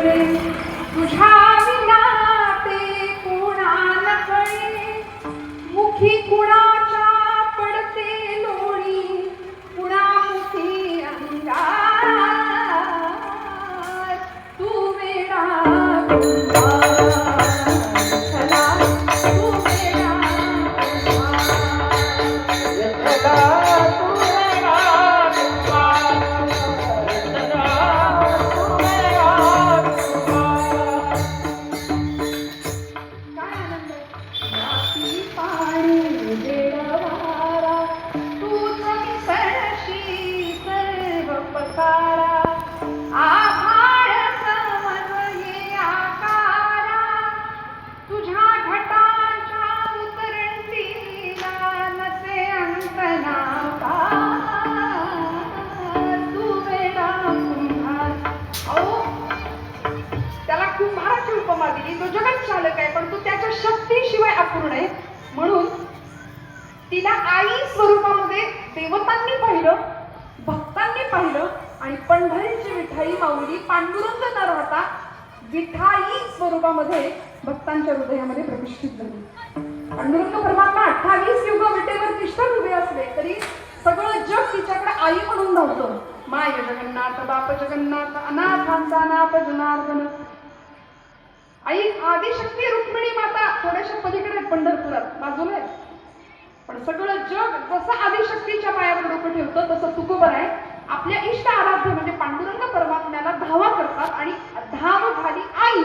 सगळे शक्तीशिवाय अपूर्ण आहे. म्हणून तिला आई स्वरूपामध्ये देवतांनी पाहिलं भक्तांनी पाहिलं आणि पंढरीची विठाई माऊली पांडुरंग न राहता विठाई स्वरूपामध्ये भक्तांच्या हृदयामध्ये प्रतिष्ठित झाली. पांडुरंग परमात्मा अठ्ठावीस युग विटेवर निष्ठर उभे असले तरी सगळं जग तिच्याकडे आई म्हणून धावतं माय जगन्नाथ बाप जगन्नाथ अनाथांचा नाथ जनार्दन. आई आदिशक्ती रुक्मिणी माता थोड्याशा पलीकडे पंढरपुरात. बाजूला आहे. पण सगळं जग जसं आदिशक्तीच्या पायावर डोकं ठेवतं तसं तुकोबर आहे आपल्या इष्ट आराध्य म्हणजे पांडुरंग परमात्म्याला धावा करतात आणि धाव झाली आई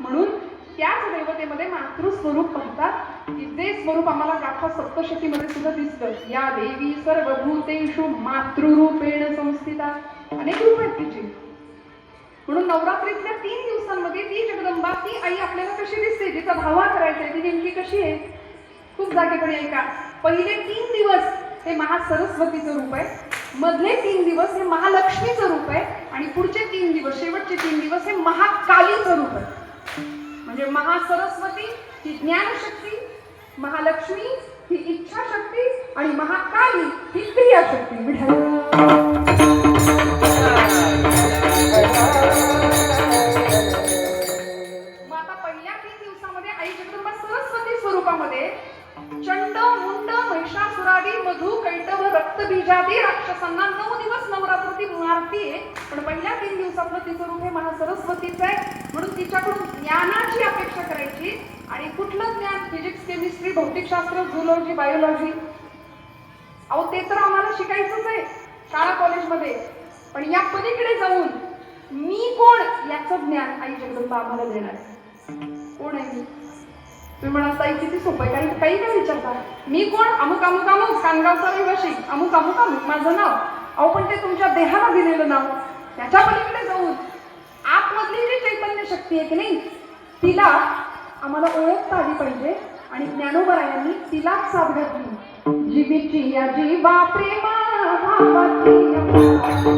म्हणून त्याच देवतेमध्ये मातृस्वरूप म्हणतात की जे स्वरूप आम्हाला गाथा सप्तशतीमध्ये सुद्धा दिसतं या देवी सर्व भूतेषु मातृरूपेण संस्थिता. अनेक रूप आहेत तिची. म्हणून नवरात्रीतल्या तीन तेव्हा ती आई आपल्याला कशी दिसते? तिचा भावा करायचा आहे ती नेमकी कशी आहे? खूप जागेकडे ऐका. पहिले तीन दिवस हे महासरस्वतीचं रूप आहे. मधले तीन दिवस हे महालक्ष्मीचं रूप आहे. आणि पुढचे तीन दिवस शेवटचे तीन दिवस हे महाकालीचं रूप आहे. म्हणजे महासरस्वती ही ज्ञानशक्ती महालक्ष्मी ही इच्छाशक्ती आणि महाकाली ही क्रियाशक्ती. विढाली पहिल्या तीन दिवसामध्ये आई जगदंबा सरस्वती स्वरूपामध्ये चंड मुंड महिषासुरादी मधु कैटव रक्तबीजादी राक्षसांना नऊ दिवस नवरात्री ती मारतीये पण पहिल्या तीन दिवसातलं तिचं रूप हे महासरस्वतीचं आहे. म्हणून तिच्याकडून ज्ञानाची अपेक्षा करायची आणि कुठलं ज्ञान? फिजिक्स केमिस्ट्री भौतिकशास्त्र झुलॉजी बायोलॉजी अहो ते तर आम्हाला शिकायचंच आहे शाळा कॉलेजमध्ये. पण या पलीकडे जाऊन मी कोण याचं ज्ञान आई जगदंबा आम्हाला देणार आहे. कोण आहे मी तुम्ही म्हणा ताई किती सोपं आहे काही काही काय विचारता? मी कोण? अमुक अमुक अमुक कानगावचा रहिवाशी अमुक अमुक अमुक माझं नाव. अहो पण ते तुमच्या देहाला दिलेलं नाव. त्याच्या पलीकडे जाऊन. आतमधली जी चैतन्य शक्ती आहे की नाही तिला आम्हाला ओळखता आली पाहिजे. आणि ज्ञानोबरायांनी तिलाच साथ घातली. जीवीची या जीवा प्रेमा भावाची